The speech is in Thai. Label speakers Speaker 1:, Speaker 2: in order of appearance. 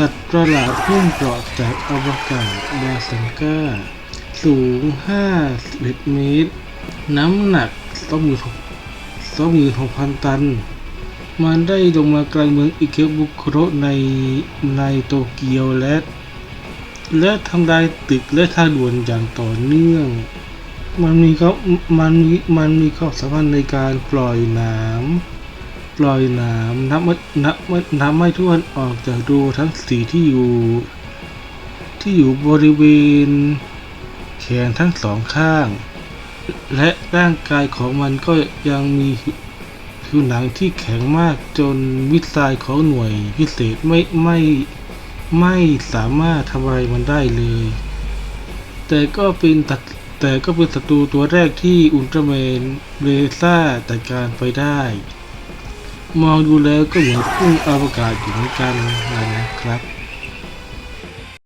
Speaker 1: สัตว์ประหลาดพุ่งเกราะจากอวกาศบาสังกาสูง 51 เมตร น้ำหนัก26,000ตัน มันได้ลงมากลางเมืองอิเกบุคโรในในโตเกียวและ และทำลายตึกและทางด่วนอย่างต่อเนื่อง มันมีเขามันมีมันมีความสามารถในการปล่อยน้ำ ล่อยน้ำนับไม่นับไม่นับไม่ถ้วนออกจากรูทั้งสีที่อยู่ ที่อยู่บริเวณ แขนทั้งสองข้าง และร่างกายของมันก็ยังมีผิวหนังที่แข็งมากจนมิสไซล์ของหน่วยพิเศษไม่ไม่ไม่สามารถทำลายมันได้เลย แต่ก็เป็นตัดแต่ก็เป็นศัตรูตัวแรกที่อุลตร้าแมนเรซ่าจัดการไปได้ มองดูแล้วก็เหมือนพุ่งอวกาศอยู่เหมือนกันนะครับ